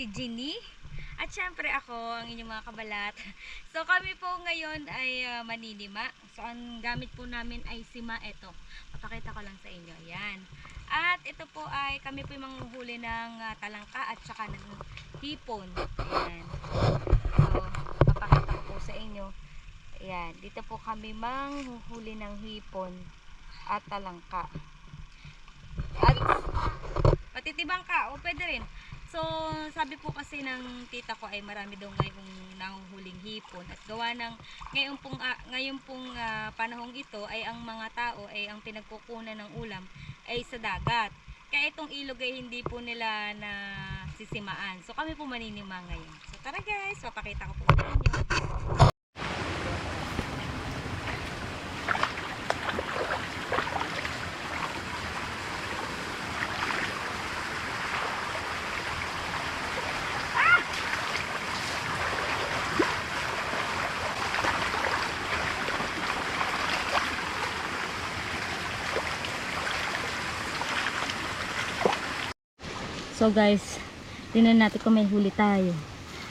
si Ginny, at syempre ako, ang inyong mga kabalat. So kami po ngayon ay ah, maninima. So ang gamit po namin ay sima ito. Papakita ko lang sa inyo. Ayan. At ito po ay kami po yung manghuhuli ng ah, talangka at saka ng hipon. Ayan. So, papakita ko po sa inyo. Ayan, dito po kami manghuhuli ng hipon at talangka. At patitibang ka, o pwede rin. So, sabi po kasi ng tita ko ay marami daw ngayong nanguhuling hipon at gawa ng ngayon pong ah, ngayon pong ah, panahong ito ay ang mga tao ay ang pinagkukunan ng ulam ay sa dagat. Kaya itong ilog ay hindi po nila na sisimaan. So kami po maninima ngayon. So tara guys, papakita ko po sa inyo. So guys, tingnan natin kung may huli tayo.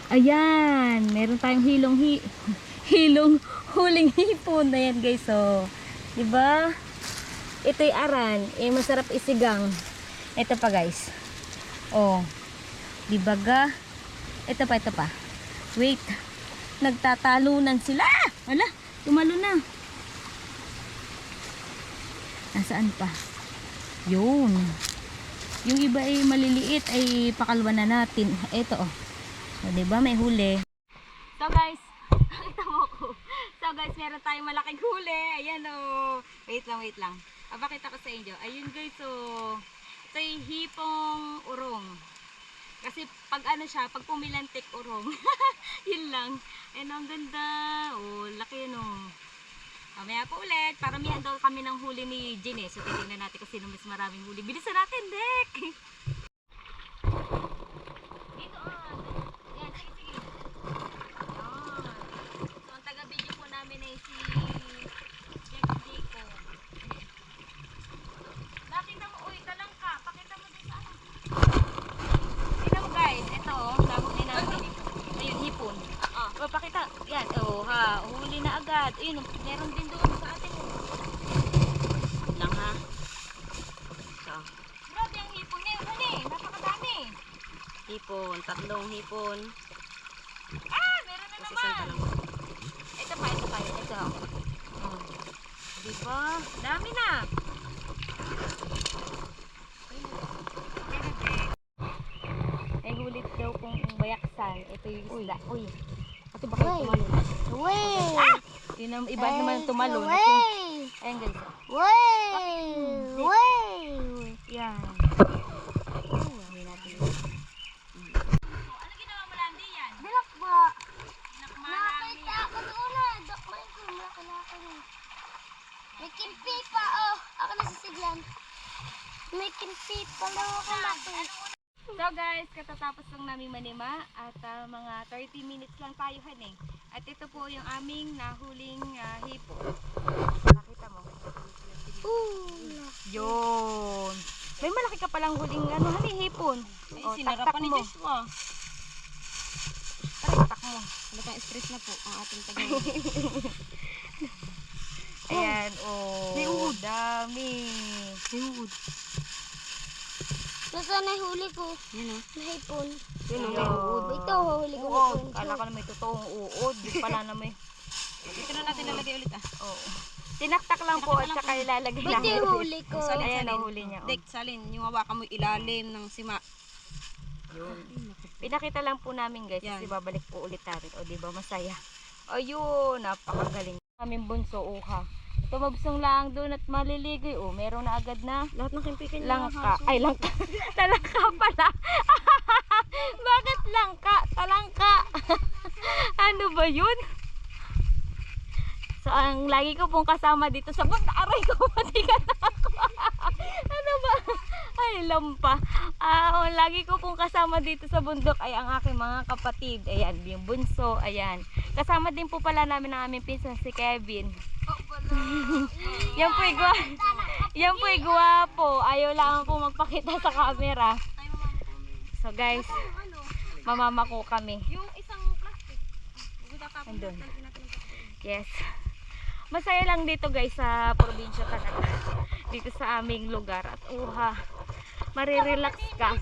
Ayan, meron tayong hilong hi hilong huling hipon. Ayan guys, so. 'Di ba? Ito'y aran, eh masarap isigang. Ito pa guys. Oh. 'Di ba ga? Ito pa, ito pa. Wait. Nagtatalunan sila. Wala, tumalo na. Nasaan pa? Yun. Yung iba ay maliliit ay pakalwa na natin. Ito oh. So, 'di ba may huli? So guys, nakita mo ko. So guys, meron tayong malaking huli. Ayan oh. Wait lang, wait lang. Abakita ko sa inyo. Ayun guys, so ito yung hipong urong. Kasi pag ano siya, pag pumilantik urong. Yun lang. Ayun ang ganda. Oh, laki no. Mamaya po ulit. Paramihan daw kami ng huli ni Ginny. So, titignan natin kung sino mas maraming huli. Bilisan natin, Dek! Dito, ah. Yan, sige, sige. Yan. So, ang taga-video po namin ay si Jack Jaco. Nakita mo, uy, talang ka. Pakita mo din sa ano. Tignan mo guys, ito oh, nahuli namin. Ayun, hipon. Ah, oh, pakita. Yan, oh, ha, huli na agad. Ayun, meron din doon sa atin. Lang ha. So, grabe ang hipon ngayon, hali. Napakadami. Hipon, tatlong hipon. Ah, meron na isang naman. Ito pa, ito pa, ito. Oh. Diba? Dami na. May hulit daw kung bayaksan. Ito yung isda. Uy. Ate baka Uy. tumalon. Yun ang iba naman tumalon. At yung- Wey! Ayan guys. Wey! Wey! Yan. Natin. May kimpi pa, oh. Ako nasisiglan. May kimpi pa lang ako laki. So guys, katatapos lang namin manima at ah, mga 30 minutes lang tayo han eh. At ito po yung aming nahuling ah, hipo. Nakita mo? Ooh. Yun. May malaki ka palang huling ano, hani hipon. Ay, Oh, sinara taktak pa ni mo. Joshua. Taktak mo. Talagang stress na po ang ating taga. Ayan, oh. May uod. Dami. Hipon. Nasaan na huli ko? Yan o. Nahipon. Yun o, Ayun. may uod. Ito, huli ko Oo, hipon. kala ko na may totoong uod. Di pala na may, Dito na natin lalagay ulit ah. oo. Tinaktak lang po at saka ilalagay Ba't lang. yung huli ko? Salin, Ayan, salin. nahuli niya, oh. Dek, salin. Yung hawakan mo ilalim ng sima. Pinakita lang po namin guys Yan. kasi babalik po ulit natin. O di ba masaya. Ayun, napakagaling. Kaming bunso uha. Tumabsong lang doon at maliligoy. Oh, meron na agad na Lahat ng kimpikan langka. Ay, langka. talangka pala. Langka? Talangka. ano ba yun? So, ang lagi ko pong kasama dito sa bunda. Aray ko, matigan na ako. ano ba? Ay, lampa. Ah, oh, lagi ko pong kasama dito sa bundok ay ang aking mga kapatid. Ayan, yung bunso, ayan. Kasama din po pala namin ang aming pinsan si Kevin. yan po igwa. Yan po igwapo. Ayaw lang po magpakita sa camera. So guys, mamamako kami. Yung isang plastic. Andun. Yes. Masaya lang dito guys sa probinsya talaga. Dito sa aming lugar. At uha, marirelax ka.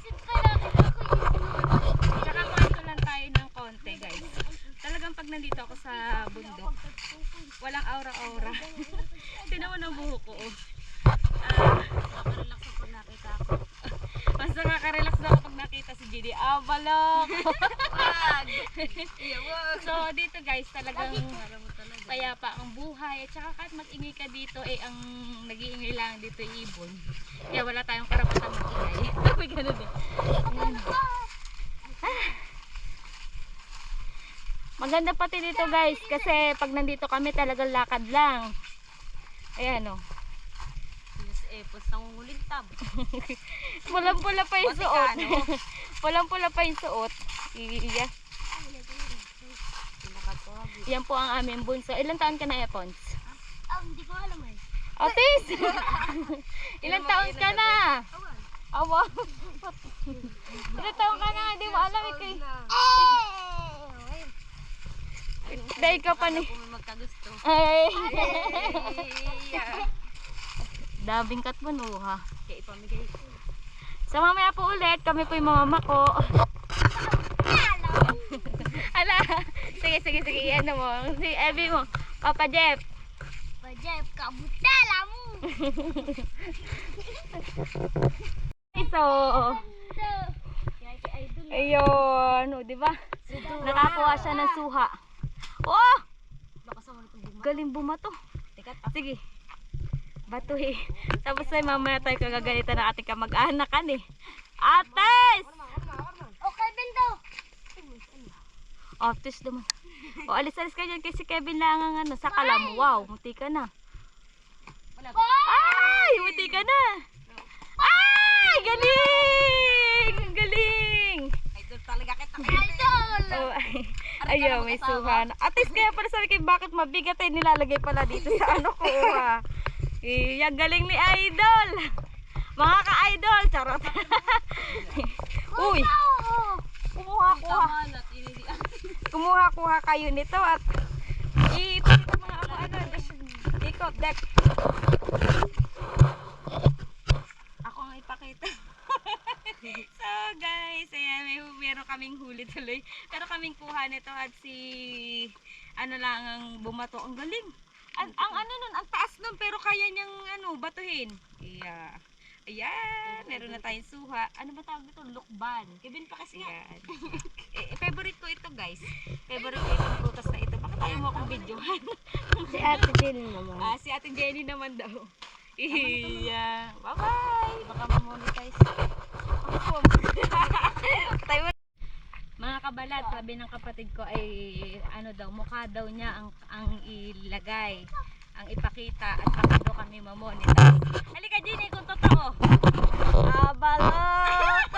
Tsaka kwento lang tayo ng konti guys. Talagang pag nandito ako sa bundok, walang aura-aura. Tinan mo ng buhok ko. Oh. Ah, Relax ako pag nakita ako. mas nakaka-relax na ako pag nakita si Gini. Ah, balok! Wag! Iya, wag! so dito guys, talagang talaga. payapa ang buhay. At saka kahit mag-ingay ka dito, eh ang nag-iingay lang dito ay ibon. Kaya wala tayong karapatan mag-ingay. May ganun eh. Ah. Maganda pati dito guys kasi pag nandito kami talagang lakad lang. Ayan o. Yes, eh, pus nangungulintab. Pulang-pula pa yung suot. Vaticano. Pulang-pula pa yung suot. Iya. Pinakatawag. Yan po ang aming bunso. Ilan taon ka na, Epons? Ah, hindi ko alam eh. Otis! Ilan taon ka na? Awa. Ilan taon ka na? Hindi mo alam. Ikay. Dahil ka pa ni... Kung may magkagusto. Ay. Iya. Daming katmanuha. Kaya ipamigay ko. So mamaya po ulit, kami po yung mama ko. Ala, sige, sige, sige, ano mo. Si Abby mo. Papa Jeff. Pajay, kabutala mo. So, ayun, o, di ba? Nakakuha siya ng suha. Oh! Baka sa mga itong Galing bumato. Teka, Sige. Batuhi. Tapos ay mamaya tayo kagagalitan ng ating kamag-anakan eh. Ates! Okay, bendo. Ates naman. O, alis-alis ka dyan kasi Kevin lang ang ano, sa kalam. Wow, muti ka na. Ay, muti ka na. Ay, galing! Ang galing! Idol talaga kita. Idol. Oh, ay, ayaw, may suhan. At least kaya pala sabi ko, bakit mabigat ay nilalagay pala dito sa ano ko, ha? Eh, ang galing ni Idol! Mga ka-idol! Charot! Uy! Kumuha-kuha. Kumuha-kuha kayo nito at ipakita mga ako ano, ikot deck. Ako ang ipakita. so guys, ayan, may meron kaming huli tuloy. Pero kaming kuha nito at si ano lang ang bumato. Ang galing. Ang, ang ano nun, ang taas nun pero kaya niyang ano, batuhin. Yeah. Ayan, meron na tayong suha. Ano ba tawag dito? Lukban. Kevin pa kasi Ayan. eh, favorite ko ito guys. Favorite ko itong prutas na ito. Bakit ayaw mo akong videohan? Si Ate Jenny naman. ah, si Ate Jenny naman daw. Iya. Bye-bye. Baka mamonetize. Ako po. Tayo mga kabalat, sabi ng kapatid ko ay ano daw, mukha daw niya ang ang ilagay, ang ipakita at baka daw kami mamonetize. Halika Jenny, kung totoo. Balok!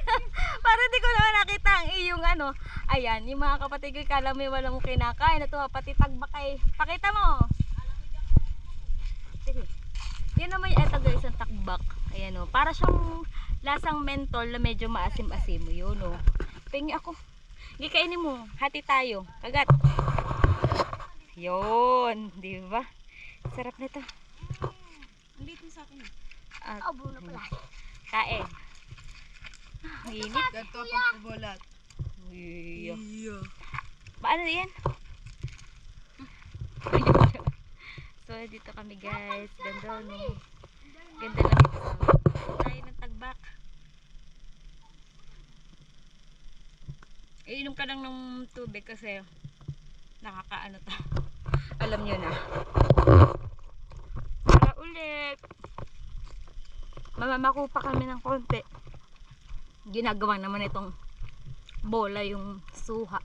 Para di ko naman nakita ang iyong ano. Ayan, yung mga kapatid ko, kala mo yung wala mong kinakain. Ito, pati tagbak ay. Pakita mo. Yan naman yung eto guys, ang takbak. Ayan o. Para siyang lasang mentol na medyo maasim-asim. Yun o. Pingi ako. Hindi kainin mo. Hati tayo. Kagat. Yun. Di ba? Sarap na to. Andito sa akin. At, Abo na pala. kain. Ah, Init. Ganto pag kubulat. Iya. Paano yan? so, dito kami guys. Ganda no. Ganda lang ito. Tayo ng tagbak. Iinom ka lang ng tubig kasi nakakaano to. Alam nyo na. Para ulit. Mamamako pa kami ng konti. Ginagawa naman itong bola yung suha.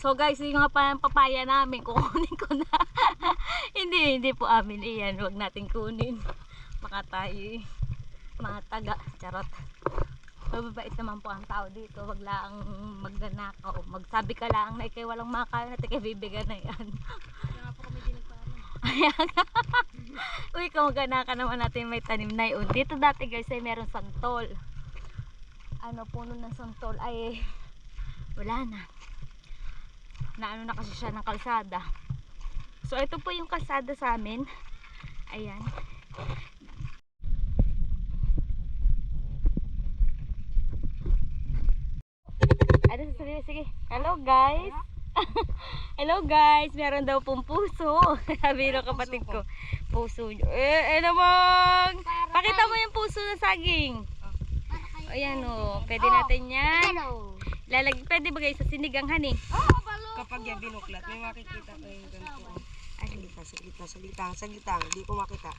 So guys, yung nga pa papaya namin, kukunin ko na. hindi, hindi po amin iyan. Huwag natin kunin. Baka tayo eh, mga taga. Charot. Mababait naman po ang tao dito. Wag lang magnanakaw. Magsabi ka lang na ikay walang makain at ikay bibigyan na yan. Kaya po kami din. Uy, kamagana ka naman natin may tanim na yun. Dito dati guys ay meron santol. Ano, puno ng santol ay wala na. Naano na kasi siya ng kalsada. So, ito po yung kalsada sa amin. Ayan. Ano sasabihin? Sige. Hello guys. Hello guys. Meron daw pong puso. Sabi ng kapatid ko. Puso nyo. Eh, eh naman. Pakita mo yung puso ng saging. Ayan o. Pwede natin yan. Hello. Lalag, pwede ba guys sa sinigang hani? Oh, balo. Kapag yan binuklat, may makikita kayo ganito. Ay, Sa gitna, sa gitna, sa gitna, hindi ko makita.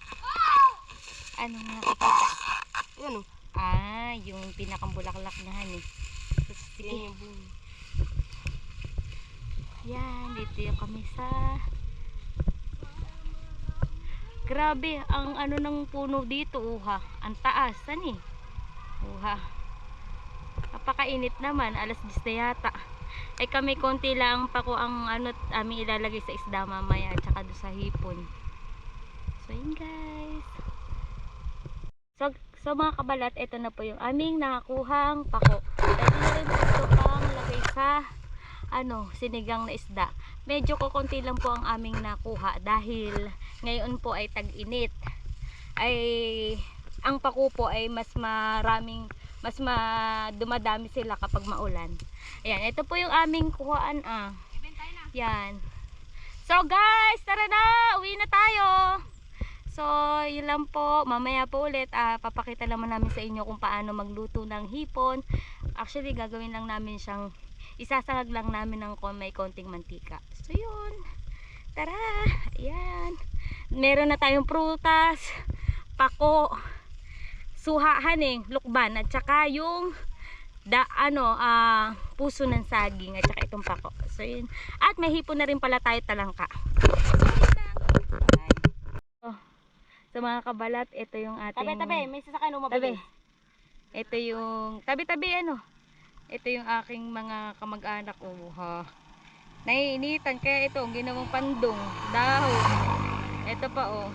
ano nakikita? Ayan o. Ah, yung pinakang bulaklak na hani. Yan yung boom. Yan, dito kami sa... Grabe, ang ano ng puno dito, uha. Ang taas, saan eh? Uha. Napakainit naman, alas 10 na yata. Ay kami konti lang pa ko ang ano aming ilalagay sa isda mamaya at saka doon sa hipon. So yun guys. So, so mga kabalat, ito na po yung aming nakakuhang pako. Pwede na rin po ito pang lagay sa ano, sinigang na isda. Medyo kukunti lang po ang aming nakuha dahil ngayon po ay tag-init. Ay ang pako po ay mas maraming mas ma dumadami sila kapag maulan. Ayan, ito po yung aming kuhaan ah. Yan. So guys, tara na, uwi na tayo. So, yun lang po. Mamaya po ulit, ah, papakita naman namin sa inyo kung paano magluto ng hipon. Actually, gagawin lang namin siyang, isasangag lang namin ng may konting mantika. So, yun. Tara, ayan. Meron na tayong prutas, pako, suhahan eh, lukban, at saka yung da ano ah puso ng saging at saka itong pako. So yun. At may hipon na rin pala tayo talangka. Oh, sa mga kabalat, ito yung ating Tabi, tabi, may sasakay no Tabi. Ito yung tabi-tabi ano. Ito yung aking mga kamag-anak oh, ha. Naiinitan kaya ito ang ginawang pandong, dahon. Ito pa oh.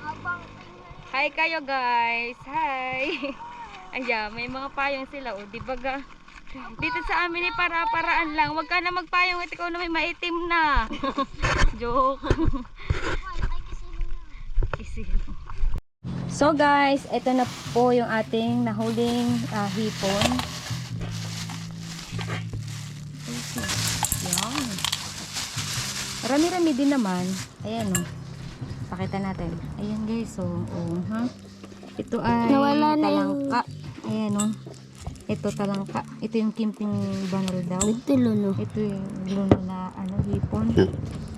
Hi kayo guys. Hi. Aya, may mga payong sila oh, di ba ga? Dito sa amin ay para-paraan lang. Huwag ka na magpayong at ikaw na may maitim na. Joke. Kisil. So guys, ito na po yung ating nahuling ah, hipon. Rami-rami din naman. Ayan o. Pakita natin. Ayan guys, so, oh, ha? Ito ay Nawala na talangka. Ayan o. Ito talangka. Ito yung kimping banal daw. Ito luno. Ito yung luno na ano, hipon.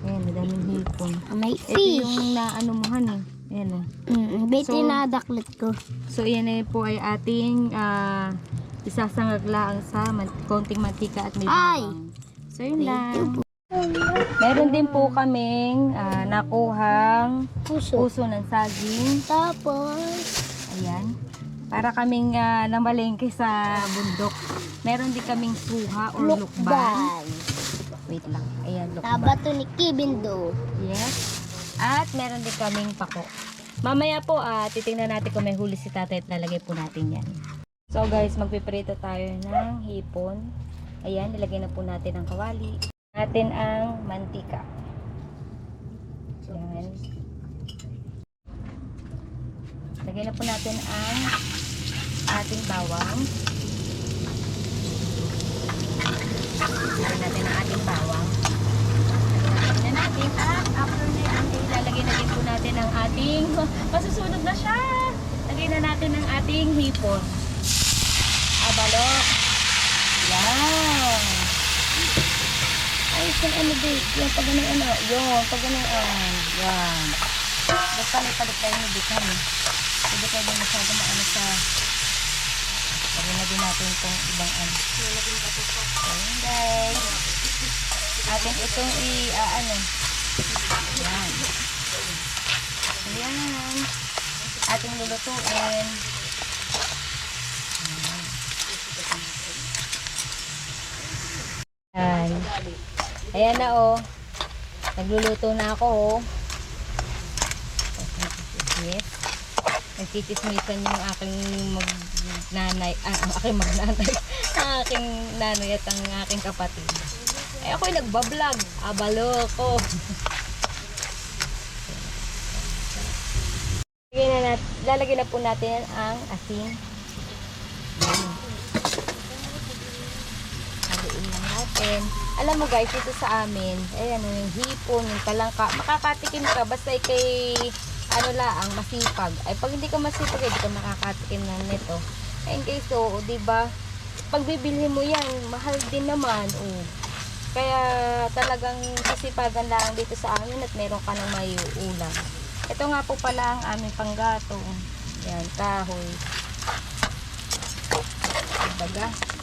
Ayan, madaming hipon. May Ito fish. yung naanomuhan eh. Ayan o. Mm, bete So- na daklit ko. So, yan eh po ay ating ah, isasangaglaang sa man- konting mantika at may Ay! bawang. So, yun lang. Meron din po kaming ah, nakuhang Puso. puso ng saging. Tapos, Ayan. Para kaming uh, namalengke sa bundok. Meron din kaming suha or lukban. lukban. Wait lang. Ayan, lukban. Tabato ni Kibindo. Yes. At meron din kaming pako. Mamaya po, ah, titingnan natin kung may huli si tatay at lalagay po natin yan. So guys, magpiprito tayo ng hipon. Ayan, nilagay na po natin ang kawali. Natin ang mantika. Ayan. Lagay na po natin ang ating bawang. Lagay natin ang ating bawang. Lagyan na natin at after na yan, ay ilalagay na din po natin ang ating, masusunog na siya. Lagay na natin ang ating hipon. Abalok. Yan. Ayos yung ano babe, yung pag ganun ano, yun, pag ganun ah, yan. Basta may palit tayo ng bitan eh. Hindi tayo din masyado maano sa, lagyan na din natin itong ibang ano. So yun guys. atin itong i, ah, ano, yan. Ayan. Ating lulutuin. Ayan. Ayan na oh. Nagluluto na ako oh. Yes. Nagtitismisan yung aking magnanay, ah, aking magnanay, ang aking nanay at ang aking kapatid. Eh ako'y nagbablog. Abalo ko. Lalagyan na, lalagyan na po natin ang asin. Ayan. Haluin lang natin. Alam mo guys, dito sa amin, ayan, yung hipon, yung talangka, makakatikim ka basta ikay, ano lang, masipag. Ay, pag hindi ka masipag, hindi ka makakatikim na nito. Ayun guys, so, di ba pag bibili mo yan, mahal din naman, oh. Kaya talagang sisipagan lang dito sa amin at meron ka ng may ulam. Ito nga po pala ang aming panggatong. Yan, kahoy. Baga.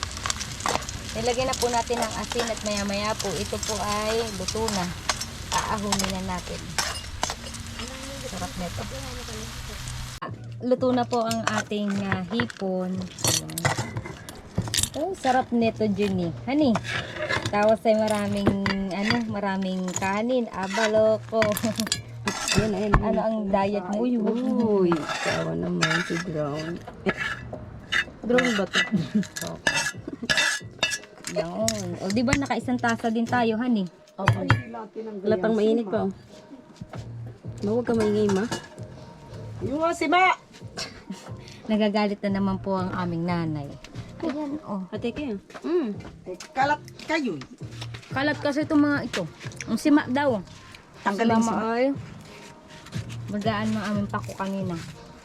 Nilagyan na po natin ng asin at maya maya po ito po ay luto na. Aahunin na natin. Sarap nito. Ah, Luto na po ang ating ah, hipon. Oh, sarap nito, Juni. Hani, tawas ay maraming, ano, maraming kanin. Abaloko. Yan, ayan. ano ang diet mo? Uy, kawa naman si ground. Ground ba to? Yan. O, di ba naka-isang tasa din tayo, hani? Okay. Latang mainit pa. Huwag ka maingay, ma. Yung nga si Ma! Nagagalit na naman po ang aming nanay. Ayan, oh. Ate kayo. Mm. Kalat kayo. Kalat kasi itong mga ito. Ang sima daw. Tanggalin si si mama ay magaan mo aming pako kanina.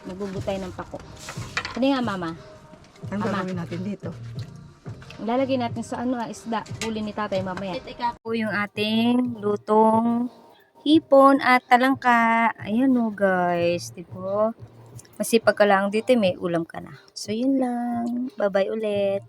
Nagbubutay ng pako. Hindi nga mama. Ang Ama. gagawin natin dito. Lalagay natin sa ano, ah, isda. Huli ni tatay mamaya. Ito po yung ating lutong hipon at talangka. Ayan o guys. Di po? Masipag ka lang dito, may ulam ka na. So yun lang. Bye-bye ulit.